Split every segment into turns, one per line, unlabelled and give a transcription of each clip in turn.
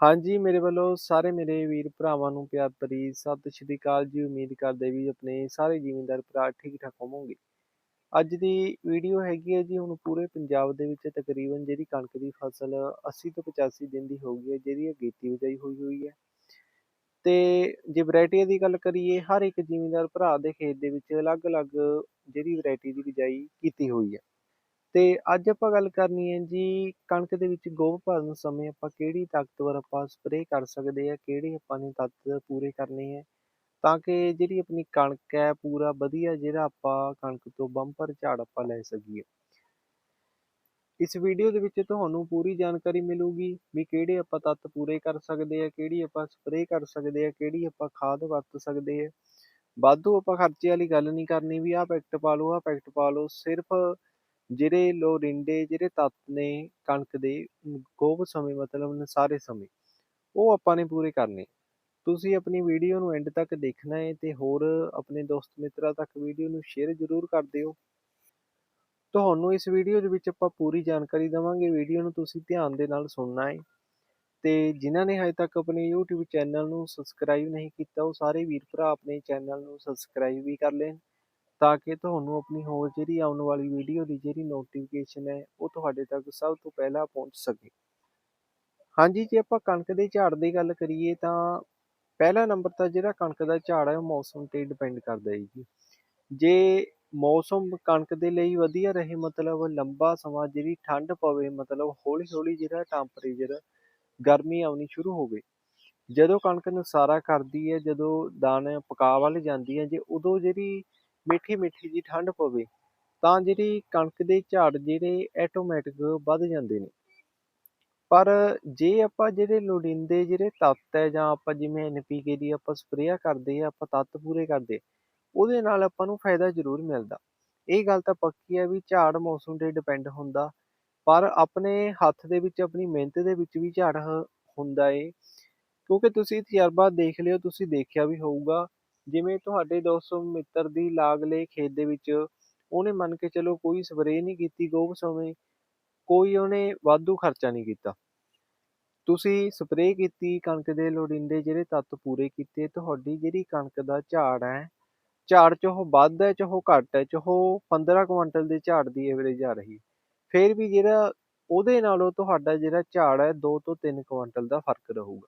ਹਾਂਜੀ, ਮੇਰੇ ਵੱਲੋਂ ਸਾਰੇ ਮੇਰੇ ਵੀਰ ਭਰਾਵਾਂ ਨੂੰ ਪਿਆਰ ਭਰੀ ਸਤਿ ਸ਼੍ਰੀ ਅਕਾਲ ਜੀ। ਉਮੀਦ ਕਰਦੇ ਵੀ ਆਪਣੇ ਸਾਰੇ ਜ਼ਿਮੀਂਦਾਰ ਭਰਾ ਠੀਕ ਠਾਕ ਹੋਵੋਗੇ। ਅੱਜ ਦੀ ਵੀਡੀਓ ਹੈਗੀ ਹੈ ਜੀ, ਹੁਣ ਪੂਰੇ ਪੰਜਾਬ ਦੇ ਵਿੱਚ ਤਕਰੀਬਨ ਜਿਹੜੀ ਕਣਕ ਦੀ ਫਸਲ 80 ਤੋਂ 85 ਦਿਨ ਦੀ ਹੋ ਗਈ ਹੈ, ਜਿਹਦੀ ਅਗੇਤੀ ਬਿਜਾਈ ਹੋਈ ਹੋਈ ਹੈ। ਤੇ ਜੇ ਵੈਰਾਈਟੀ ਦੀ ਗੱਲ ਕਰੀਏ, ਹਰ ਇੱਕ ਜ਼ਿਮੀਂਦਾਰ ਭਰਾ ਦੇ ਖੇਤ ਦੇ ਵਿੱਚ ਅਲੱਗ-ਅਲੱਗ ਜਿਹੜੀ ਵੈਰਾਈਟੀ ਦੀ ਬਿਜਾਈ ਕੀਤੀ ਹੋਈ ਹੈ। ਤੇ ਅੱਜ ਆਪਾਂ ਗੱਲ ਕਰਨੀ ਹੈ ਜੀ ਕਣਕ ਦੇ ਵਿੱਚ ਗੋਭ ਭਰਨ ਸਮੇਂ ਆਪਾਂ ਕਿਹੜੀ ਤਾਕਤਵਰ ਆਪਾਂ ਸਪਰੇਅ ਕਰ ਸਕਦੇ ਆ ਕਿਹੜੇ ਆਪਾਂ ਨੇ ਤੱਤ ਪੂਰੇ ਕਰਨੇ ਹੈ ਤਾਂ ਕਿ ਜਿਹੜੀ ਆਪਣੀ ਕਣਕ ਹੈ ਪੂਰਾ ਵਧੀਆ ਜਿਹੜਾ ਆਪਾਂ ਕਣਕ ਤੋਂ ਬੰਪਰ ਝਾੜ ਆਪਾਂ ਲੈ ਸਕੀਏ। ਇਸ ਵੀਡੀਓ ਦੇ ਵਿੱਚ ਤੁਹਾਨੂੰ ਪੂਰੀ ਜਾਣਕਾਰੀ ਮਿਲੂਗੀ ਵੀ ਕਿਹੜੇ ਆਪਾਂ ਤੱਤ ਪੂਰੇ ਕਰ ਸਕਦੇ ਆ ਕਿਹੜੀ ਆਪਾਂ ਸਪਰੇਅ ਕਰ ਸਕਦੇ ਆ ਕਿਹੜੀ ਆਪਾਂ ਖਾਦ ਵਰਤ ਸਕਦੇ ਆ ਵਾਧੂ ਆਪਾਂ ਖਰਚੇ ਵਾਲੀ ਗੱਲ ਨਹੀਂ ਕਰਨੀ ਵੀ ਆਹ ਪੈਕਟ ਪਾ ਲਓ, ਆਹ ਪੈਕਟ ਪਾ ਲਓ, ਸਿਰਫ ਜਿਹੜੇ ਲੋੜੀਂਦੇ, ਜਿਹੜੇ ਤੱਤ ਨੇ ਕਣਕ ਦੇ ਗੋਭ ਸਮੇਂ ਮਤਲਬ ਸਾਰੇ ਸਮੇਂ, ਉਹ ਆਪਾਂ ਨੇ ਪੂਰੇ ਕਰਨੇ। ਤੁਸੀਂ ਆਪਣੀ ਵੀਡੀਓ ਨੂੰ ਐਂਡ ਤੱਕ ਦੇਖਣਾ ਹੈ ਤੇ ਹੋਰ ਆਪਣੇ ਦੋਸਤ ਮਿੱਤਰਾਂ ਤੱਕ ਵੀਡੀਓ ਨੂੰ ਸ਼ੇਅਰ ਜ਼ਰੂਰ ਕਰ ਦਿਓ। ਤੁਹਾਨੂੰ ਇਸ ਵੀਡੀਓ ਦੇ ਵਿੱਚ ਆਪਾਂ ਪੂਰੀ ਜਾਣਕਾਰੀ ਦੇਵਾਂਗੇ, ਵੀਡੀਓ ਨੂੰ ਤੁਸੀਂ ਧਿਆਨ ਦੇ ਨਾਲ ਸੁਣਨਾ ਹੈ। ਤੇ ਜਿਨ੍ਹਾਂ ਨੇ ਹਜੇ ਤੱਕ ਆਪਣੇ YouTube ਚੈਨਲ ਨੂੰ ਸਬਸਕ੍ਰਾਈਬ ਨਹੀਂ ਕੀਤਾ, ਉਹ ਸਾਰੇ ਵੀਰ ਭਰਾ ਆਪਣੇ ਚੈਨਲ ਨੂੰ ਸਬਸਕ੍ਰਾਈਬ ਵੀ ਕਰ ਲੈਣ। ਤਾਂ ਕਿ ਤੁਹਾਨੂੰ ਆਪਣੀ ਹੋਰ ਜਿਹੜੀ ਆਉਣ ਵਾਲੀ ਵੀਡੀਓ ਦੀ ਜਿਹੜੀ ਨੋਟੀਫਿਕੇਸ਼ਨ ਹੈ, ਉਹ ਤੁਹਾਡੇ ਤੱਕ ਸਭ ਤੋਂ ਪਹਿਲਾਂ ਪਹੁੰਚ ਸਕੇ। ਹਾਂਜੀ, ਜੇ ਆਪਾਂ ਕਣਕ ਦੇ ਝਾੜ ਦੀ ਗੱਲ ਕਰੀਏ ਤਾਂ ਪਹਿਲਾ ਨੰਬਰ ਤਾਂ ਜਿਹੜਾ ਕਣਕ ਦਾ ਝਾੜ ਹੈ, ਉਹ ਮੌਸਮ ਤੇ ਡਿਪੈਂਡ ਕਰਦਾ ਹੈ ਜੀ। ਜੇ ਮੌਸਮ ਕਣਕ ਦੇ ਲਈ ਵਧੀਆ ਰਹੇ, ਮਤਲਬ ਲੰਬਾ ਸਮਾਂ ਜਿਹੜੀ ਠੰਡ ਪਵੇ, ਮਤਲਬ ਹੌਲੀ ਹੌਲੀ ਜਿਹੜਾ ਟੈਂਪਰੇਚਰ ਗਰਮੀ ਆਉਣੀ ਸ਼ੁਰੂ ਹੋਵੇ, ਜਦੋਂ ਕਣਕ ਨਸਾਰਾ ਕਰਦੀ ਹੈ, ਜਦੋਂ ਦਾਣੇ ਪਕਾ ਵੱਲ ਜਾਂਦੀ ਹੈ, ਜੇ ਉਦੋਂ ਜਿਹੜੀ ਮਿੱਠੀ ਮਿੱਠੀ ਜੀ ਠੰਡ ਪਵੇ, ਤਾਂ ਜਿਹੜੀ ਕਣਕ ਦੇ ਝਾੜ ਜਿਹੜੇ ਆਟੋਮੈਟਿਕ ਵੱਧ ਜਾਂਦੇ ਨੇ। ਪਰ ਜੇ ਆਪਾਂ ਜਿਹੜੇ ਲੋੜੀਂਦੇ ਜਿਹੜੇ ਤੱਤ ਹੈ ਜਾਂ ਆਪਾਂ ਜਿਵੇਂ ਐਨਪੀਕੇ ਦੀ ਆਪਾਂ ਸਪਰੇਅ ਕਰਦੇ ਆ ਆਪਾਂ ਤੱਤ ਪੂਰੇ ਕਰਦੇ ਉਹਦੇ ਨਾਲ ਆਪਾਂ ਨੂੰ ਫਾਇਦਾ ਜ਼ਰੂਰ ਮਿਲਦਾ। ਇਹ ਗੱਲ ਤਾਂ ਪੱਕੀ ਹੈ ਵੀ ਝਾੜ ਮੌਸਮ ਤੇ ਡਿਪੈਂਡ ਹੁੰਦਾ, ਪਰ ਆਪਣੇ ਹੱਥ ਦੇ ਵਿੱਚ, ਆਪਣੀ ਮਿਹਨਤ ਦੇ ਵਿੱਚ ਵੀ ਝਾੜ ਹੁੰਦਾ ਏ। ਕਿਉਂਕਿ ਤੁਸੀਂ ਤਜਰਬਾ ਦੇਖ ਲਿਓ, ਤੁਸੀਂ ਦੇਖਿਆ ਵੀ ਹੋਊਗਾ ਜਿਵੇਂ ਤੁਹਾਡੇ ਦੋਸਤ ਮਿੱਤਰ ਦੀ ਲਾਗਲੇ ਖੇਤ ਦੇ ਵਿੱਚ ਉਹਨੇ ਮੰਨ ਕੇ ਚਲੋ ਕੋਈ ਸਪਰੇਅ ਨਹੀਂ ਕੀਤੀ ਗੋਭ ਸਮੇਂ, ਕੋਈ ਉਹਨੇ ਵਾਧੂ ਖਰਚਾ ਨਹੀਂ ਕੀਤਾ। ਤੁਸੀਂ ਸਪਰੇਅ ਕੀਤੀ ਕਣਕ ਦੇ ਲੋੜੀਂਦੇ ਜਿਹੜੇ ਤੱਤ ਪੂਰੇ ਕੀਤੇ, ਤੁਹਾਡੀ ਜਿਹੜੀ ਕਣਕ ਦਾ ਝਾੜ ਹੈ, ਝਾੜ ਚ ਉਹ ਵੱਧ ਹੈ ਚ ਉਹ ਘੱਟ ਹੈ, ਚ ਉਹ 15 ਕੁਇੰਟਲ ਦੇ ਝਾੜ ਦੀ ਐਵਰੇਜ ਆ ਰਹੀ। ਫਿਰ ਵੀ ਜਿਹੜਾ ਉਹਦੇ ਨਾਲੋਂ ਤੁਹਾਡਾ ਜਿਹੜਾ ਝਾੜ ਹੈ 2 ਤੋਂ 3 ਕੁਇੰਟਲ ਦਾ ਫ਼ਰਕ ਰਹੂਗਾ।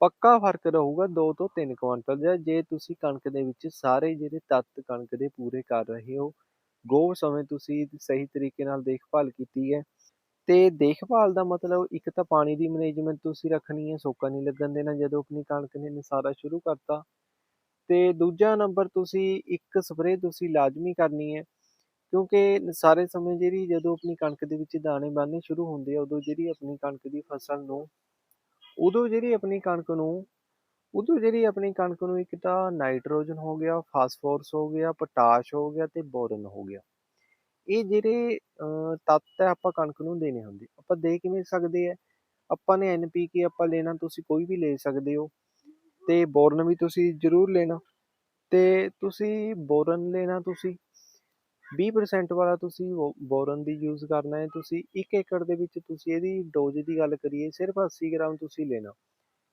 ਪੱਕਾ ਫ਼ਰਕ ਰਹੂਗਾ 2 ਤੋਂ 3 ਕੁਇੰਟਲ ਦਾ ਜੇ ਤੁਸੀਂ ਕਣਕ ਦੇ ਵਿੱਚ ਸਾਰੇ ਜਿਹੜੇ ਤੱਤ ਕਣਕ ਦੇ ਪੂਰੇ ਕਰ ਰਹੇ ਹੋ, ਗੋਹ ਸਮੇਂ ਤੁਸੀਂ ਸਹੀ ਤਰੀਕੇ ਨਾਲ ਦੇਖਭਾਲ ਕੀਤੀ ਹੈ। ਤੇ ਦੇਖਭਾਲ ਦਾ ਮਤਲਬ ਇੱਕ ਤਾਂ ਪਾਣੀ ਦੀ ਮੈਨੇਜਮੈਂਟ ਤੁਸੀਂ ਰੱਖਣੀ ਹੈ, ਸੋਕਾ ਨਹੀਂ ਲੱਗਣ ਦੇਣਾ ਜਦੋਂ ਆਪਣੀ ਕਣਕ ਨੇ ਨਸਾਰਾ ਸ਼ੁਰੂ ਕਰਤਾ। ਤੇ ਦੂਜਾ ਨੰਬਰ ਤੁਸੀਂ ਇੱਕ ਸਪਰੇਅ ਤੁਸੀਂ ਲਾਜ਼ਮੀ ਕਰਨੀ ਹੈ, ਕਿਉਂਕਿ ਸਾਰੇ ਸਮੇਂ ਜਿਹੜੀ ਜਦੋਂ ਆਪਣੀ ਕਣਕ ਦੇ ਵਿੱਚ ਦਾਣੇ ਬਣਨੇ ਸ਼ੁਰੂ ਹੁੰਦੇ ਆ, ਉਦੋਂ ਜਿਹੜੀ ਆਪਣੀ ਕਣਕ ਦੀ ਫਸਲ ਨੂੰ ਉਦੋਂ ਜਿਹੜੀ ਆਪਣੀ ਕਣਕ ਨੂੰ, ਉਦੋਂ ਜਿਹੜੀ ਆਪਣੀ ਕਣਕ ਨੂੰ ਇੱਕ ਤਾਂ ਨਾਈਟ੍ਰੋਜਨ ਹੋ ਗਿਆ, ਫਾਸਫੋਰਸ ਹੋ ਗਿਆ, ਪੋਟਾਸ਼ ਹੋ ਗਿਆ ਤੇ ਬੋਰਨ ਹੋ ਗਿਆ। ਇਹ ਜਿਹੜੇ ਤੱਤ ਹੈ ਆਪਾਂ ਕਣਕ ਨੂੰ ਦੇਣੇ ਹੁੰਦੇ। ਆਪਾਂ ਦੇ ਕਿਵੇਂ ਸਕਦੇ ਆ ਆਪਾਂ ਨੇ ਐਨਪੀਕੇ ਆਪਾਂ ਲੈਣਾ, ਤੁਸੀਂ ਕੋਈ ਵੀ ਲੈ ਸਕਦੇ ਹੋ। ਤੇ ਬੋਰਨ ਵੀ ਤੁਸੀਂ ਜ਼ਰੂਰ ਲੈਣਾ। ਤੇ ਤੁਸੀਂ ਬੋਰਨ ਲੈਣਾ ਤੁਸੀਂ। 20% ਵਾਲਾ ਤੁਸੀਂ ਬੋਰਨ ਦੀ ਯੂਜ਼ ਕਰਨਾ ਹੈ, ਤੁਸੀਂ 1 ਏਕੜ ਦੇ ਵਿੱਚ ਤੁਸੀਂ ਇਹਦੀ ਡੋਜ਼ ਦੀ ਗੱਲ ਕਰੀਏ, ਸਿਰਫ 80 ਗ੍ਰਾਮ ਤੁਸੀਂ ਲੈਣਾ।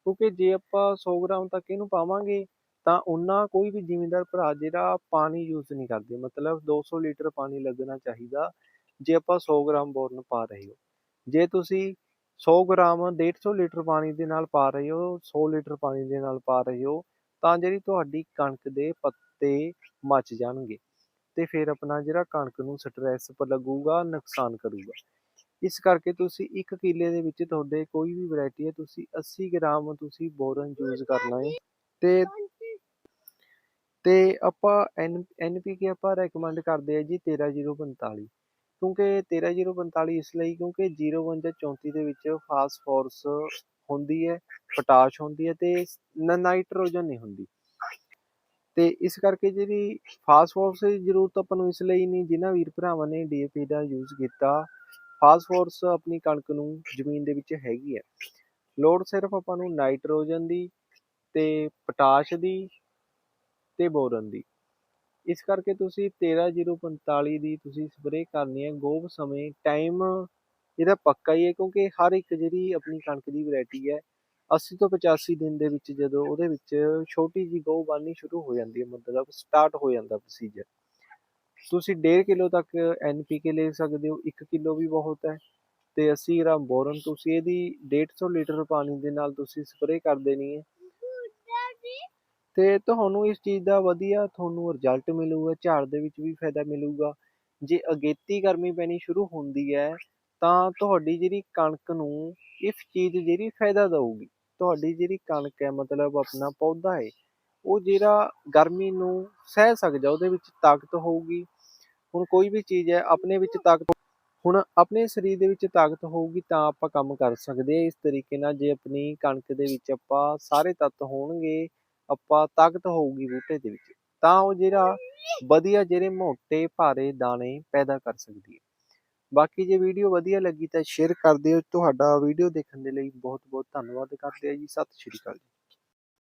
ਕਿਉਂਕਿ ਜੇ ਆਪਾਂ 100 ਗ੍ਰਾਮ ਤੱਕ ਇਹਨੂੰ ਪਾਵਾਂਗੇ, ਤਾਂ ਉਹਨਾਂ ਕੋਈ ਵੀ ਜ਼ਿਮੀਂਦਾਰ ਭਰਾ ਜਿਹੜਾ ਪਾਣੀ ਯੂਜ਼ ਨਹੀਂ ਕਰਦੇ, ਮਤਲਬ 200 ਲੀਟਰ ਪਾਣੀ ਲੱਗਣਾ ਚਾਹੀਦਾ, ਜੇ ਆਪਾਂ 100 ਗ੍ਰਾਮ ਬੋਰਨ ਪਾ ਰਹੇ ਹੋ। ਜੇ ਤੁਸੀਂ 100 ਗ੍ਰਾਮ 150 ਲੀਟਰ ਪਾਣੀ ਦੇ ਨਾਲ ਪਾ ਰਹੇ ਹੋ 100 ਲੀਟਰ ਪਾਣੀ ਦੇ ਨਾਲ ਪਾ ਰਹੇ ਹੋ, ਤਾਂ ਜਿਹੜੀ ਤੁਹਾਡੀ ਕਣਕ ਦੇ ਪੱਤੇ ਮੱਚ ਜਾਣਗੇ। ਤੇ ਫਿਰ ਆਪਣਾ ਜਿਹੜਾ ਕਣਕ ਨੂੰ ਸਟ੍ਰੈਸ ਪਰ ਲੱਗੂਗਾ, ਨੁਕਸਾਨ ਕਰੂਗਾ। ਇਸ ਕਰਕੇ ਤੁਸੀਂ 1 ਕਿੱਲੇ ਦੇ ਵਿੱਚ ਤੁਹਾਡੇ ਕੋਈ ਵੀ ਵੈਰਾਈਟੀ ਹੈ, ਤੁਸੀਂ 80 ਗ੍ਰਾਮ ਤੁਸੀਂ ਬੋਰਨ ਯੂਜ਼ ਕਰਨਾ ਹੈ। ਤੇ ਤੇ ਆਪਾਂ ਐਨ, ਐਨਪੀਕੇ ਆਪਾਂ ਰეკਮੈਂਡ ਕਰਦੇ ਆ ਜੀ 13045 ਕਿਉਂਕਿ 13045 ਇਸ ਲਈ ਕਿਉਂਕਿ 05134 ਦੇ ਵਿੱਚ ਫਾਸਫੋਰਸ ਹੁੰਦੀ ਹੈ ਪੋਟਾਸ਼ ਹੁੰਦੀ ਹੈ ਤੇ ਨਾਈਟ੍ਰੋਜਨ ਨਹੀਂ ਹੁੰਦੀ। ਤੇ ਇਸ ਕਰਕੇ ਜਿਹੜੀ ਫਾਸਫੋਰਸ ਦੀ ਜ਼ਰੂਰਤ ਆਪਾਂ ਨੂੰ ਇਸ ਲਈ ਨਹੀਂ, ਜਿਨ੍ਹਾਂ ਵੀਰ ਭਰਾਵਾਂ ਨੇ ਡੀਏਪੀ ਦਾ ਯੂਜ਼ ਕੀਤਾ ਫਾਸਫੋਰਸ ਆਪਣੀ ਕਣਕ ਨੂੰ ਜ਼ਮੀਨ ਦੇ ਵਿੱਚ ਹੈਗੀ ਹੈ ਲੋੜ ਸਿਰਫ ਆਪਾਂ ਨੂੰ ਨਾਈਟ੍ਰੋਜਨ ਦੀ ਤੇ ਪੋਟਾਸ਼ ਦੀ ਤੇ ਬੋਰਨ ਦੀ। ਇਸ ਕਰਕੇ ਤੁਸੀਂ 13045 ਦੀ ਤੁਸੀਂ ਸਪਰੇਅ ਕਰਨੀ ਹੈ ਗੋਭ ਸਮੇਂ ਟਾਈਮ ਇਹਦਾ ਪੱਕਾ ਹੀ ਹੈ, ਕਿਉਂਕਿ ਹਰ ਇੱਕ ਜਿਹੜੀ ਆਪਣੀ ਕਣਕ ਦੀ ਵੈਰਾਈਟੀ ਹੈ 80 ਤੋਂ 85 ਦਿਨ ਦੇ ਵਿੱਚ ਜਦੋਂ ਉਹਦੇ ਵਿੱਚ ਛੋਟੀ ਜੀ ਗਊ ਬਣਨੀ ਸ਼ੁਰੂ ਹੋ ਜਾਂਦੀ ਹੈ, ਮਤਲਬ ਸਟਾਰਟ ਹੋ ਜਾਂਦਾ ਪ੍ਰੋਸੀਜਰ ਤੁਸੀਂ 1.5 ਕਿਲੋ ਤੱਕ ਐਨਪੀਕੇ ਲੈ ਸਕਦੇ ਹੋ 1 ਕਿਲੋ ਵੀ ਬਹੁਤ ਹੈ। ਤੇ 80 ਗ੍ਰਾਮ ਬੋਰਨ, ਤੁਸੀਂ ਇਹਦੀ 150 ਲੀਟਰ ਪਾਣੀ ਦੇ ਨਾਲ ਤੁਸੀਂ ਸਪਰੇਅ ਕਰ ਦੇਣੀ ਹੈ। ਤੇ ਤੁਹਾਨੂੰ ਇਸ ਚੀਜ਼ ਦਾ ਵਧੀਆ ਤੁਹਾਨੂੰ ਰਿਜ਼ਲਟ ਮਿਲੂਗਾ, ਝਾੜ ਦੇ ਵਿੱਚ ਵੀ ਫਾਇਦਾ ਮਿਲੂਗਾ। ਜੇ ਅਗੇਤੀ ਗਰਮੀ ਪੈਣੀ ਸ਼ੁਰੂ ਹੁੰਦੀ ਹੈ, ਤਾਂ ਤੁਹਾਡੀ ਜਿਹੜੀ ਕਣਕ ਨੂੰ ਇਸ ਚੀਜ਼ ਜਿਹੜੀ ਫਾਇਦਾ ਦਊਗੀ। ਤੁਹਾਡੀ ਜਿਹੜੀ ਕਣਕ ਹੈ, ਮਤਲਬ ਆਪਣਾ ਪੌਦਾ ਹੈ, ਉਹ ਜਿਹੜਾ ਗਰਮੀ ਨੂੰ ਸਹਿ ਸਕਦਾ, ਉਹਦੇ ਵਿੱਚ ਤਾਕਤ ਹੋਊਗੀ। ਹੁਣ ਕੋਈ ਵੀ ਚੀਜ਼ ਹੈ, ਆਪਣੇ ਵਿੱਚ ਤਾਕਤ ਹੁਣ ਆਪਣੇ ਸਰੀਰ ਦੇ ਵਿੱਚ ਤਾਕਤ ਹੋਊਗੀ ਤਾਂ ਆਪਾਂ ਕੰਮ ਕਰ ਸਕਦੇ ਹਾਂ। ਇਸ ਤਰੀਕੇ ਨਾਲ ਜੇ ਆਪਣੀ ਕਣਕ ਦੇ ਵਿੱਚ ਆਪਾਂ ਸਾਰੇ ਤੱਤ ਹੋਣਗੇ, ਆਪਾਂ ਤਾਕਤ ਹੋਊਗੀ ਬੂਟੇ ਦੇ ਵਿੱਚ। ਤਾਂ ਉਹ ਜਿਹੜਾ ਵਧੀਆ, ਜਿਹੜੇ ਮੋٹے ਭਾਰੇ ਦਾਣੇ ਪੈਦਾ ਕਰ ਸਕਦੀ ਹੈ। ਬਾਕੀ ਜੇ ਵੀਡੀਓ ਵਧੀਆ ਲੱਗੀ ਤਾਂ ਸ਼ੇਅਰ ਕਰ ਦਿਓ। ਤੁਹਾਡਾ ਵੀਡੀਓ ਦੇਖਣ ਦੇ ਲਈ ਬਹੁਤ ਬਹੁਤ ਧੰਨਵਾਦ ਕਰਦੇ ਆ ਜੀ। ਸਤਿ ਸ਼੍ਰੀ ਅਕਾਲ ਜੀ।